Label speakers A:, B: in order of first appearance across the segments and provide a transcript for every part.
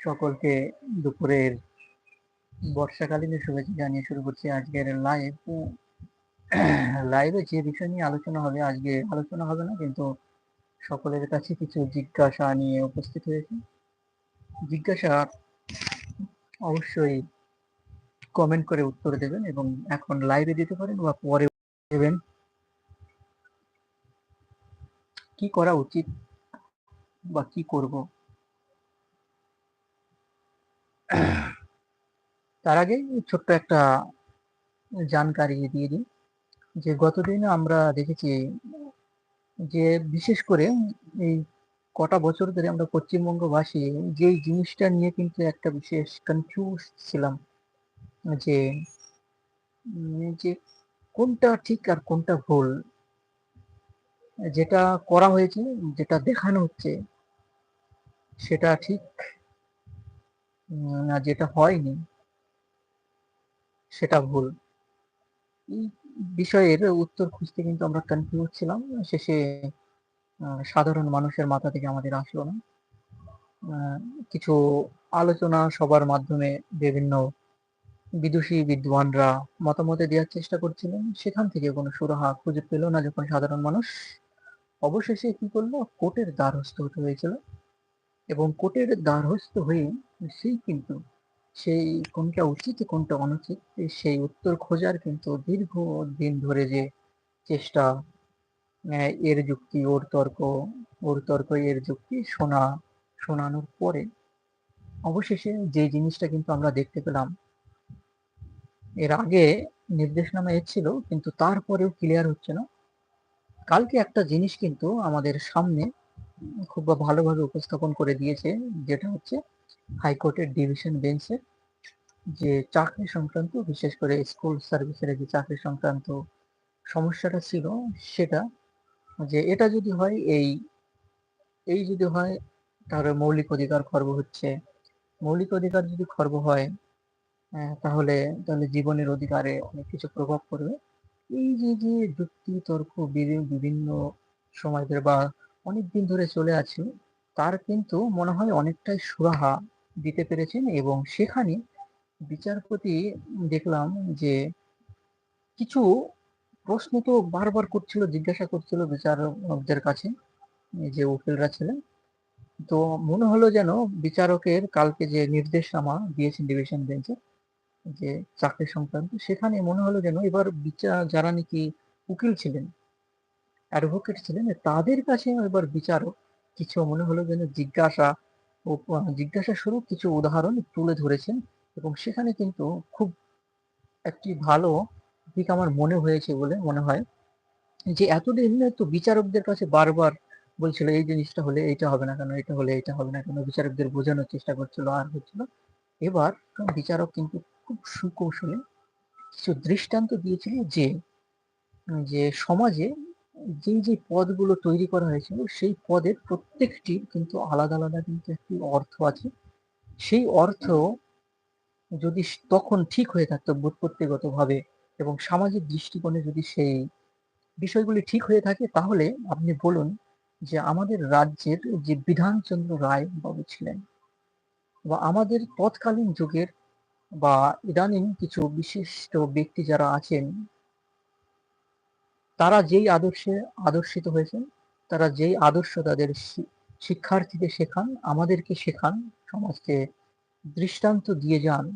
A: সকলকে দুপুরের বর্ষাকালীন শুভেচ্ছা জানিয়ে শুরু করছি আজকের লাইভ লাইভে যে বিষয় নিয়ে আলোচনা হবে, আজকে আলোচনা হবে না, কিন্তু সকলের কাছে কিছু জিজ্ঞাসা নিয়ে উপস্থিত হয়েছে। জিজ্ঞাসা অবশ্যই কমেন্ট করে উত্তর দেবেন এবং এখন লাইভে দিতে পারেন বা পরে দেবেন। কি করা উচিত বা কি করব? তার আগে ছোট্ট একটা জানকারি দিয়ে দিই, যে গতদিন আমরা দেখেছি যে বিশেষ করে এই কটা বছর ধরে আমরা পশ্চিমবঙ্গবাসী যেই জিনিসটা নিয়ে কিন্তু একটা বিশেষ কনফিউজ ছিলাম, যে যে কোনটা ঠিক আর কোনটা ভুল, যেটা করা হয়েছে, যেটা দেখানো হচ্ছে, সেটা ঠিক না, যেটা হয়নি, সেটা ভুল। এই বিষয়ের উত্তর খুঁজতে কিন্তু আমরা কনফিউজ ছিলাম। শেষে সাধারণ মানুষের মাথা থেকে আমাদের আসলো না। কিছু আলোচনা সবার মাধ্যমে বিভিন্ন বিদুষী বিদ্বানরা মতামতে দেওয়ার চেষ্টা করছিলেন। সেখান থেকে কোনো সুরাহা খুঁজে পেল না যখন সাধারণ মানুষ। অবশেষে কি করল? কোর্টের দ্বারস্থ হতে হয়েছিল। এবং কোর্টের দ্বারস্থ হয়ে সেই কিন্তু সেই কোনটা উচিত কোনটা অনুচিত, সেই উত্তর খোঁজার কিন্তু দীর্ঘ দিন ধরে যে চেষ্টা এর যুক্তি, ওর তর্ক ওর তর্ক, এর যুক্তি শোনা, শোনানোর পরে অবশেষে যে জিনিসটা কিন্তু আমরা দেখতে পেলাম, এর আগে নির্দেশনামা এসেছিল কিন্তু তারপরেও ক্লিয়ার হচ্ছে না। কালকে একটা জিনিস কিন্তু আমাদের সামনে খুব ভালোভাবে উপস্থাপন করে দিয়েছে, যেটা হচ্ছে হাইকোর্টের ডিভিশন বেঞ্চে যে চাকরি সংক্রান্ত, বিশেষ করে স্কুল সার্ভিসের যে চাকরি সংক্রান্ত সমস্যাটা ছিল, সেটা যে এটা যদি হয় এই এই যদি হয়, তাহলে মৌলিক অধিকার খর্ব হচ্ছে। মৌলিক অধিকার যদি খর্ব হয় তাহলে তাহলে জীবনের অধিকারে অনেক কিছু প্রভাব পড়বে। এই যে যে যুক্তি, তর্ক বিভিন্ন সময় ধরে বা অনেকদিন ধরে চলে আছে। তার কিন্তু মনে হয় অনেকটাই সুরাহা দিতে পেরেছেন এবং সেখানে বিচারপতি দেখলাম যে কিছু প্রশ্ন তো বারবার করছিল, জিজ্ঞাসা করছিল বিচারকদের কাছে যে উকিলরা ছিলেন। তো মনে হলো যেন বিচারকের কালকে যে নির্দেশনামা দিয়েছেন ডিভিশন বেঞ্চে, যে চাকরি সংক্রান্ত, সেখানে মনে হলো যেন এবার বিচার যারা নাকি উকিল ছিলেন অ্যাডভোকেট ছিলেন তাদের কাছে এবার বিচারক কিছু মনে হলো যেন জিজ্ঞাসা ও জিজ্ঞাসা স্বরূপ কিছু উদাহরণ তুলে ধরেছেন এবং সেখানে কিন্তু খুব একটি ভালো দিক আমার মনে হয়েছে বলে মনে হয় যে এতদিন তো বিচারকদের কাছে বারবার বলছিল, এই জিনিসটা হলে এইটা হবে না কেন, এটা হলে এটা হবে না কেন? বিচারকদের বোঝানোর চেষ্টা করছিল, আর হচ্ছিল। এবার বিচারক কিন্তু খুব সুকৌশলে কিছু দৃষ্টান্ত দিয়েছিল যে যে সমাজে যে যে পদগুলো তৈরি করা হয়েছিল, সেই পদের প্রত্যেকটি কিন্তু আলাদা আলাদা কিন্তু একটি অর্থ আছে। সেই অর্থ যদি তখন ঠিক হয়ে থাকতো ভাবে এবং সামাজিক দৃষ্টিকোণে যদি সেই বিষয়গুলি ঠিক হয়ে থাকে, তাহলে আপনি বলুন যে, আমাদের রাজ্যের যে বিধানচন্দ্র রায় বাবু ছিলেন বা আমাদের তৎকালীন যুগের বা ইদানিং কিছু বিশিষ্ট ব্যক্তি যারা আছেন তারা যেই আদর্শে আদর্শিত হয়েছেন, তারা যেই আদর্শ তাদের শিক্ষার্থীদের শেখান, আমাদেরকে শেখান, সমাজকে দৃষ্টান্ত দিয়ে যান,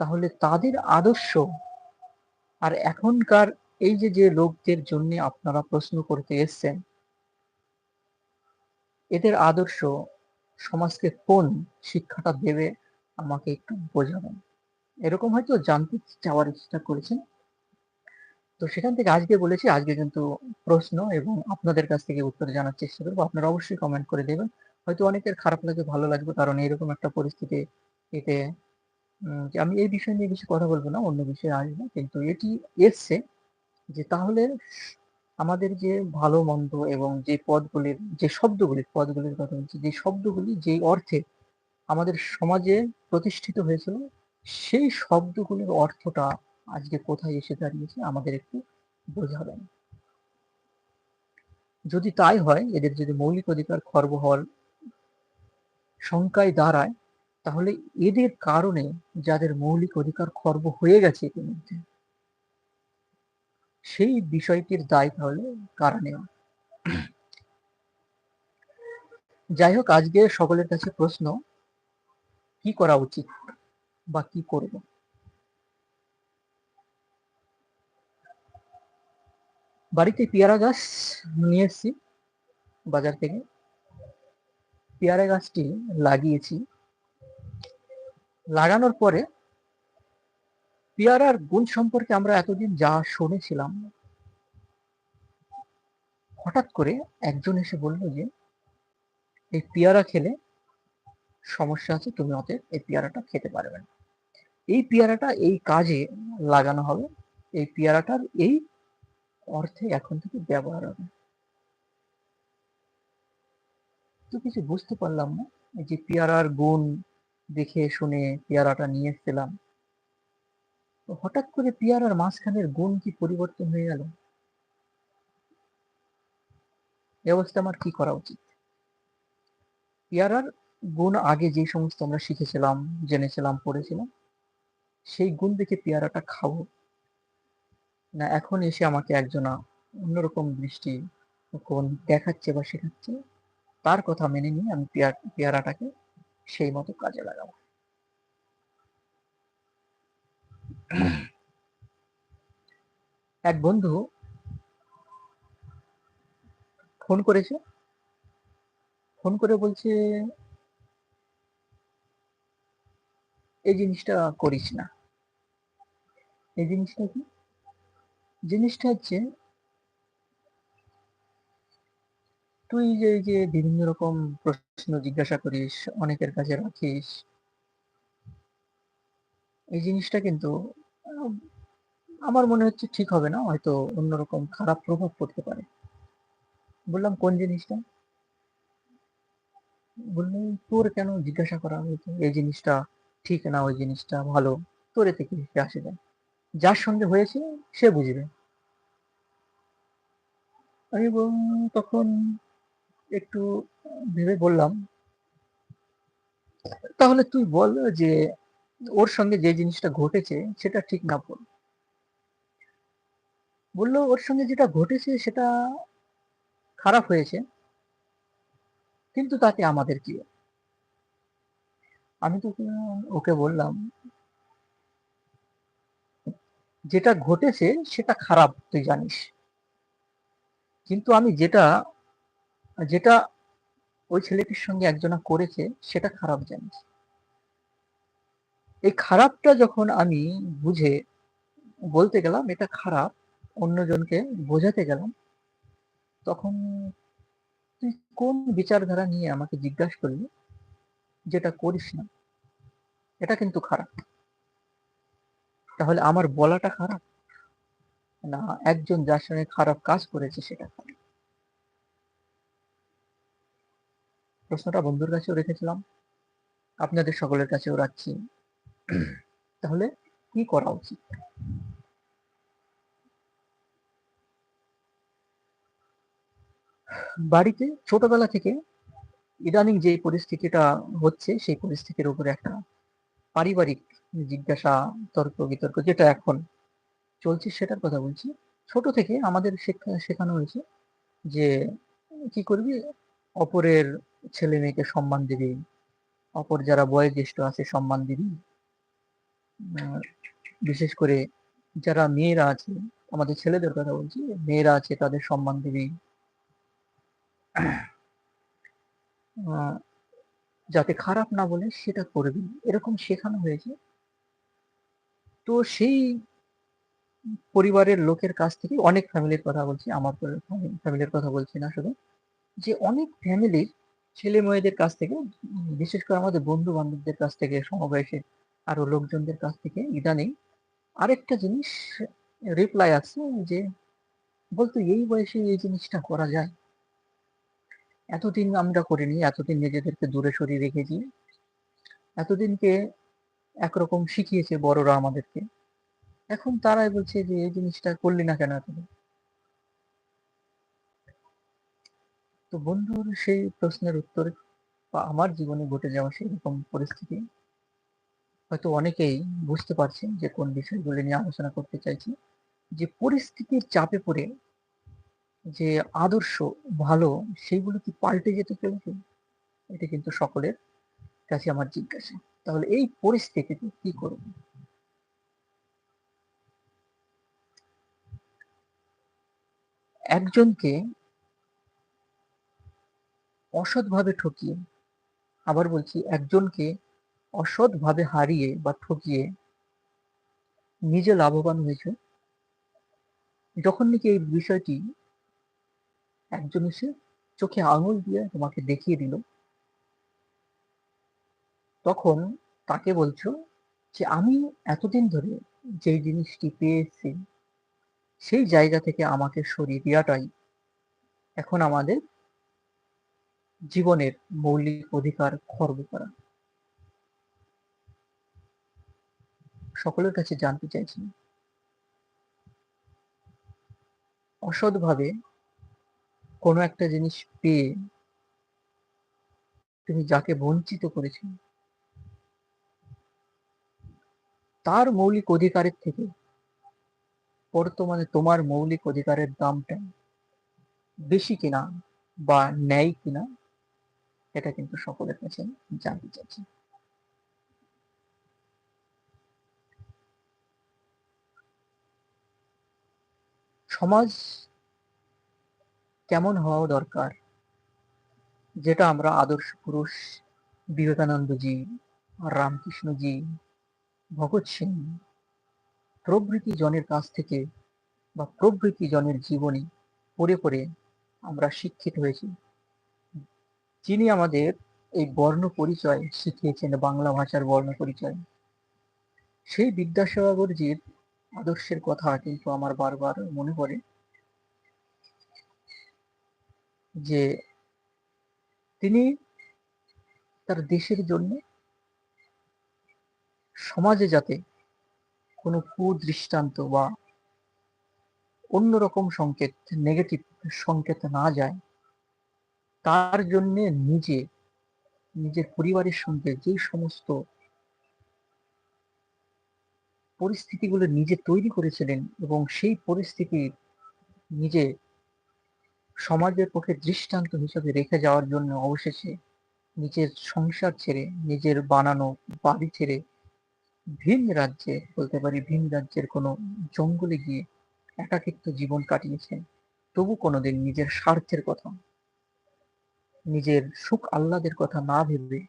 A: তাহলে তাদের আদর্শ আর এখনকার এই যে যে লোকদের জন্য আপনারা প্রশ্ন করতে এসছেন, এদের আদর্শ সমাজকে কোন শিক্ষাটা দেবে আমাকে একটু বোঝাবেন। এরকম হয়তো জানতে চাওয়ার চেষ্টা করেছেন। তো সেখান থেকে আজকে বলেছি, আজকে কিন্তু প্রশ্ন এবং আপনাদের কাছ থেকে উত্তর জানার চেষ্টা করব। আপনারা অবশ্যই কমেন্ট করে দেবেন। হয়তো অনেকের খারাপ লাগবে ভালো লাগবে, কারণ এরকম একটা পরিস্থিতি এতে আমি এই বিষয় নিয়ে বেশি কথা বলব না, অন্য বিষয়ে আসব কিন্তু এটি এসছে যে তাহলে আমাদের যে ভালো, মন্দ এবং যে পদগুলির, যে শব্দগুলির, পদগুলির কথা বলছি, যে শব্দগুলি যেই অর্থে আমাদের সমাজে প্রতিষ্ঠিত হয়েছিল, সেই শব্দগুলির অর্থটা আজকে কোথায় এসে দাঁড়িয়েছে আমাদের একটু বোঝাবেন। যদি তাই হয়, এদের যদি মৌলিক অধিকার খর্ব হওয়ার শঙ্কায় দাঁড়ায়, তাহলে এদের কারণে যাদের মৌলিক অধিকার খর্ব হয়ে গেছে ইতিমধ্যে, সেই বিষয়টির দায় তাহলে কারা নেওয়া? যাই হোক, আজকে সকলের কাছে প্রশ্ন, কি করা উচিত বা কি করব? বাড়িতে পেয়ারা গাছ নিয়ে এসছি, বাজার থেকে। পেয়ারা গাছটি লাগিয়েছি। লাগানোর পরে পেয়ারার গুণ সম্পর্কে আমরা এতদিন যা শুনেছিলাম, হঠাৎ করে একজন এসে বলল যে, এই পেয়ারা খেলে সমস্যা আছে, তুমি অতএব এই পেয়ারাটা খেতে পারবে না। এই পেয়ারাটা এই কাজে লাগানো হবে। এই পেয়ারাটার এই অর্থে এখন থেকে ব্যবহার হবে। তো কিছু বুঝতে পারলাম না। যে পেয়ারার গুণ দেখে শুনে পেয়ারাটা নিয়ে এসেছিলাম। হঠাৎ করে পেয়ারার মাঝখানের গুণ কি পরিবর্তন হয়ে গেল? এ অবস্থা আমার কি করা উচিত? পেয়ারার গুণ আগে যে সমস্ত আমরা শিখেছিলাম, জেনেছিলাম, পড়েছিলাম, সেই গুণ দেখে পেয়ারাটা খাব। না, এখন এসে আমাকে একজনা অন্যরকম দৃষ্টি কোন দেখাচ্ছে বা শেখাচ্ছে, তার কথা মেনে নিয়ে আমি পেয়ারাটাকে সেই মতো কাজে লাগাবো। এক বন্ধু ফোন করেছে, ফোন করে বলছে, এই জিনিসটা করিস না। এই জিনিসটা কি? জিনিসটা হচ্ছে, তুই যে যে বিভিন্ন রকম প্রশ্ন জিজ্ঞাসা করিস, অনেকের কাছে রাখিস, এই জিনিসটা কিন্তু, আমার মনে হচ্ছে ঠিক হবে না, হয়তো অন্যরকম খারাপ প্রভাব পড়তে পারে। বললাম, কোন জিনিসটা? বললাম, তোর কেন জিজ্ঞাসা করা হয়েছে? এই জিনিসটা ঠিক না, ওই জিনিসটা ভালো। তোর এতে কি আসে যায়? যার সঙ্গে হয়েছে, সে বুঝবে। আমি তখন একটু ভেবে বললাম, তাহলে তুই বল যে, ওর সঙ্গে যে জিনিসটা ঘটেছে, সেটা ঠিক না বল। বলল, ওর সঙ্গে যেটা ঘটেছে, সেটা খারাপ হয়েছে, কিন্তু তাতে আমাদের কি? আমি তো ওকে বললাম যেটা ঘটেছে সেটা খারাপ, তুই জানিস। কিন্তু আমি যেটা যেটা ওই ছেলেটির সঙ্গে একজনা করেছে, সেটা খারাপ জানিস। এই খারাপটা যখন আমি বুঝে বলতে গেলাম, এটা খারাপ, অন্যজনকে বোঝাতে গেলাম, তখন তুই কোন বিচারধারা নিয়ে আমাকে জিজ্ঞাসা করলি? যেটা করিস না, এটা কিন্তু খারাপ। তাহলে আমার বলাটা খারাপ? না, একজন যার সঙ্গে খারাপ কাজ করেছে সেটা খারাপ। প্রশ্নটা বন্ধুর কাছেও রেখেছিলাম। আপনাদের সকলের কাছেও রাখছি। তাহলে কি করা উচিত? বাড়িতে ছোটবেলা থেকে ইদানিং যে পরিস্থিতিটা হচ্ছে, সেই পরিস্থিতির উপরে একটা পারিবারিক জিজ্ঞাসা, তর্ক, বিতর্ক যেটা এখন চলছে সেটার কথা বলছি। ছোট থেকে আমাদের শেখানো হয়েছে যে কি করবি? অপরের ছেলে মেয়েকে সম্মান দিবি, অপর যারা বয়োজ্যেষ্ঠ আছে সম্মান দিবি। বিশেষ করে যারা মেয়েরা আছে, আমাদের ছেলেদের কথা বলছি, মেয়েরা আছে তাদের সম্মান দিবি। যাতে খারাপ না বলে সেটা করবি। এরকম শেখানো হয়েছে। তো সেই পরিবারের লোকের কাছ থেকে অনেক ফ্যামিলির কথা বলছি, আমার ফ্যামিলির কথা বলছি না শুধু, যে অনেক ফ্যামিলির ছেলে মেয়েদের কাছ থেকে, বিশেষ করে আমাদের বন্ধু বান্ধবদের কাছ থেকে, সমবয়সে আরও লোকজনদের কাছ থেকে ইদানিং আরেকটা জিনিস রিপ্লাই আছে যে, বলতো এই বয়সে এই জিনিসটা করা যায়? এতদিন আমরা করিনি, এতদিন নিজেদেরকে দূরে সরিয়ে রেখেছি, এতদিনকে একরকম শিখিয়েছে বড়রা আমাদেরকে। এখন তারাই বলছে যে, এই জিনিসটা করলি না কেন এতদিন? তো বন্ধুর সেই প্রশ্নের উত্তর বা আমার জীবনে ঘটে যাওয়া সেই রকম পরিস্থিতি হয়তো অনেকেই বুঝতে পারছেন যে, কোন বিষয়গুলো নিয়ে আলোচনা করতে চাইছি। যে পরিস্থিতির চাপে পড়ে যে আদর্শ ভালো, সেইগুলো কি পাল্টে যেতে চলেছে? এটা কিন্তু সকলের কাছে আমার জিজ্ঞাসা। তাহলে এই পরিস্থিতিতে কি করব? একজনকে অসৎভাবে ঠকিয়ে, আবার বলছি একজনকে অসৎভাবে হারিয়ে বা ঠকিয়ে নিজে লাভবান হয়েছে, যখন নাকি এই বিষয়টি একজন এসে চোখে আঙুল দিয়ে তোমাকে দেখিয়ে দিল তখন তাকে বলছো যে, আমি এতদিন ধরে যেই জিনিসটি পেয়েছি, সেই জায়গা থেকে আমাকে সরিয়ে দেওয়াটাই এখন আমাদের জীবনের মৌলিক অধিকার খর্ব করা। সকলের কাছে জানতে চাইছি। অসৎভাবে কোনো একটা জিনিস পেয়ে তুমি যাকে বঞ্চিত করেছ তার মৌলিক অধিকারের থেকে। বর্তমানে তোমার মৌলিক অধিকারের দামটা বেশি কিনা বা ন্যায় কিনা, এটা কিন্তু সকলের কাছে জানতে চাচ্ছি। সমাজ কেমন হওয়া দরকার, যেটা আমরা আদর্শ পুরুষ বিবেকানন্দজি রামকৃষ্ণজি ভগৎ সিং প্রভৃতি জনের কাছ থেকে বা প্রভৃতি জনের জীবনী পড়ে পড়ে আমরা শিক্ষিত হয়েছি। যিনি আমাদের এই বর্ণ পরিচয় শিখিয়েছেন, বাংলা ভাষার বর্ণ পরিচয়, সেই বিদ্যাসাগরজির আদর্শের কথা কিন্তু আমার বারবার মনে পড়ে যে তিনি তার দেশের জন্য সমাজে যাতে কোনো কুদৃষ্টান্ত বা অন্যরকম সংকেত নেগেটিভ সংকেত না যায়, তার জন্য নিজে, নিজের পরিবারের সঙ্গে যেই সমস্ত পরিস্থিতিগুলো নিজে তৈরি করেছিলেন এবং সেই পরিস্থিতি নিজে সমাজের পক্ষে দৃষ্টান্ত হিসেবে রেখে যাওয়ার জন্য অবশেষে নিজের সংসার ছেড়ে, নিজের বানানো বাড়ি ছেড়ে ভিন রাজ্যে, বলতে পারি ভিন রাজ্যের কোনো জঙ্গলে গিয়ে একাকিত্ব জীবন কাটিয়েছেন, তবু কোনোদিন নিজের স্বার্থের কথা, নিজের সুখ আহ্লাদের কথা না ভেবে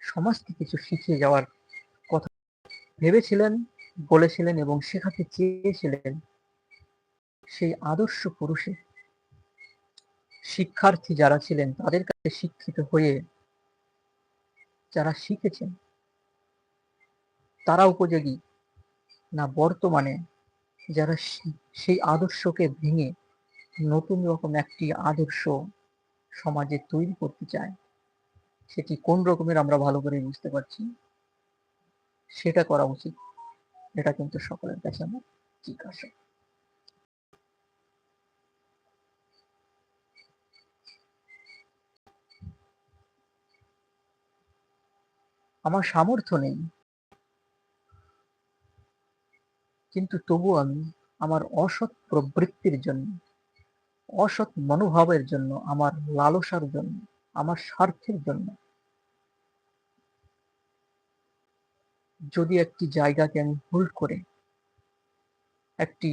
A: সমাজকে কিছু শিখে যাওয়ার কথা ভেবেছিলেন, বলেছিলেন এবং শেখাতে চেয়েছিলেন সেই আদর্শ পুরুষের। শিক্ষার্থী যারা ছিলেন তাদের কাছে শিক্ষিত হয়ে যারা শিখেছেন তারা উপযোগী। না, বর্তমানে যারা সেই আদর্শকে ভেঙে নতুন রকম একটি আদর্শ সমাজে তৈরি করতে চায়, সেটি কোন রকমের আমরা ভালো করে বুঝতে পারছি? সেটা করা উচিত। এটা কিন্তু সকলের কাছে আমার জিজ্ঞাসা। আমার সামর্থ্য নেই। কিন্তু তবু আমি আমার অসৎ প্রবৃত্তির জন্য, অসৎ মনোভাবের জন্য, আমার লালসার জন্য, আমার স্বার্থের জন্য যদি একটি জায়গাকে আমি ভুল করে একটি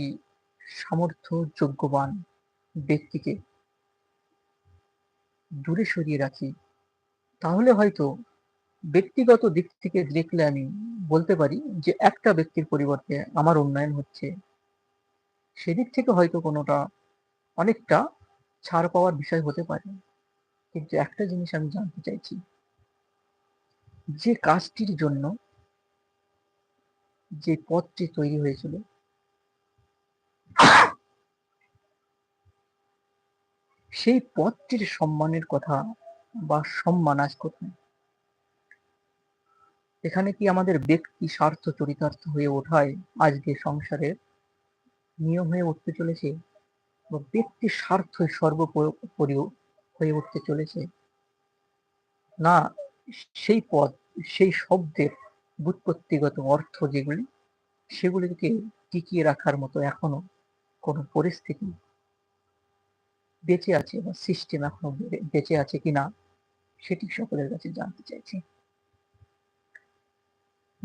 A: সামর্থ্য যোগ্যবান ব্যক্তিকে দূরে সরিয়ে রাখি, তাহলে হয়তো ব্যক্তিগত দিক থেকে দেখলে আমি বলতে পারি যে একটা ব্যক্তির পরিবর্তে আমার উন্নয়ন হচ্ছে। সেদিক থেকে হয়তো কোনোটা অনেকটা ছাড় পাওয়ার বিষয় হতে পারে। কিন্তু একটা জিনিস আমি জানতে চাইছি। যে কাজটির জন্য যে পথটি তৈরি হয়েছিল। সেই পথটির সম্মানের কথা বা সম্মান আজ কোথায়? এখানে কি আমাদের ব্যক্তি স্বার্থ চরিতার্থ হয়ে ওঠায় আজকে সংসারের নিয়ম হয়ে উঠতে চলেছে? বা ব্যক্তি স্বার্থ সর্বোপরি হয়ে উঠতে চলেছে? না সেই পদ, সেই শব্দের ব্যুৎপত্তিগত অর্থ যেগুলি, সেগুলিকে টিকিয়ে রাখার মতো এখনও কোনো পরিস্থিতি বেঁচে আছে বা সিস্টেম এখনও বেঁচে আছে কিনা সেটি সকলের কাছে জানতে চাইছি।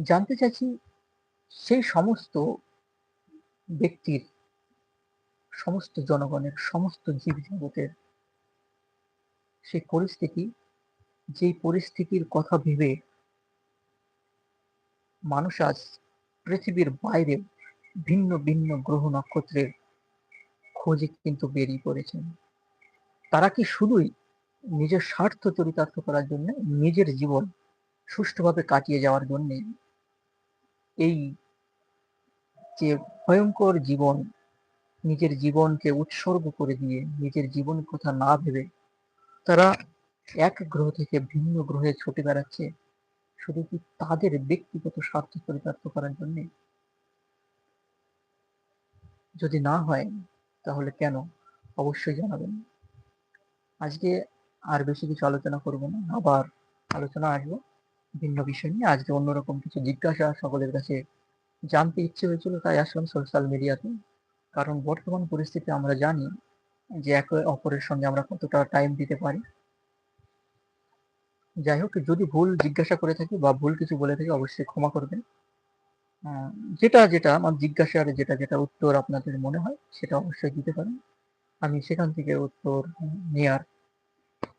A: জানতে চাইছি সেই সমস্ত ব্যক্তির, সমস্ত জনগণের, সমস্ত জীবজগতের সেই পরিস্থিতি, যেই পরিস্থিতির কথা ভেবে মানুষ আজ পৃথিবীর বাইরে ভিন্ন, ভিন্ন গ্রহ নক্ষত্রের খোঁজে কিন্তু বেরিয়ে পড়েছেন। তারা কি শুধুই নিজের স্বার্থ চরিতার্থ করার জন্য, নিজের জীবন সুষ্ঠুভাবে কাটিয়ে যাওয়ার জন্যে এই যে ভয়ঙ্কর জীবন, নিজের জীবনকে উৎসর্গ করে দিয়ে, নিজের জীবন কথা না ভেবে তারা এক গ্রহ থেকে ভিন্ন গ্রহে ছুটে বেড়াচ্ছে শুধু কি তাদের ব্যক্তিগত স্বার্থ চরিতার্থ করার জন্যে? যদি না হয় তাহলে কেন? অবশ্যই জানাবেন। আজকে আর বেশি কিছু আলোচনা করব না। আবার আলোচনা আসব ভিন্ন বিষয় নিয়ে। আজকে অন্যরকম কিছু জিজ্ঞাসা সকলের কাছে জানতে ইচ্ছে হয়েছিল তাই আসলাম সোশ্যাল মিডিয়াতে। কারণ বর্তমান পরিস্থিতি আমরা জানি যে একে অপরের সঙ্গে আমরা কতটা টাইম দিতে পারি। যাই হোক যদি ভুল জিজ্ঞাসা করে থাকি বা ভুল কিছু বলে থাকি অবশ্যই ক্ষমা করবেন। যেটা, যেটা আমার জিজ্ঞাসার যেটা, যেটা উত্তর আপনাদের মনে হয় সেটা অবশ্যই দিতে পারেন। আমি সেখান থেকে উত্তর নেয়ার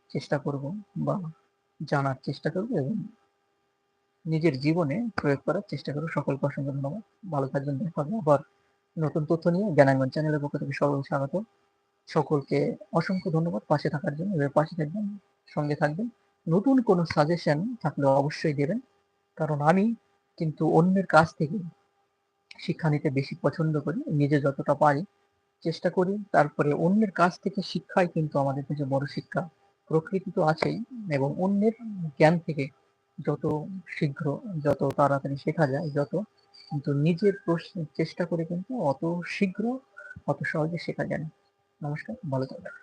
A: চেষ্টা করব বা জানার চেষ্টা করব এবং নিজের জীবনে প্রয়োগ করার চেষ্টা করব। সকলকে অসংখ্য ধন্যবাদ। ভালো থাকবেন। আবার নতুন তথ্য নিয়ে জ্ঞানাঙ্গন চ্যানেলের পক্ষ থেকে সকলকে স্বাগত। সকলকে অসংখ্য ধন্যবাদ পাশে থাকার জন্য। পাশে থাকবেন, সঙ্গে থাকবেন। নতুন কোনো সাজেশন থাকলে অবশ্যই দেবেন। কারণ আমি কিন্তু অন্যের কাছ থেকে শিক্ষা নিতে বেশি পছন্দ করি। নিজে যতটা পারি চেষ্টা করি। তারপরে অন্যের কাছ থেকে শিক্ষাই কিন্তু আমাদের কাছে বড় শিক্ষা। প্রকৃতি তো আছেই এবং অন্যের জ্ঞান থেকে যত শীঘ্র, যত তাড়াতাড়ি শেখা যায় যত কিন্তু নিজের চেষ্টা করে কিন্তু অত শীঘ্র, অত সহজে শেখা যায় না। নমস্কার, ভালো থাকবেন।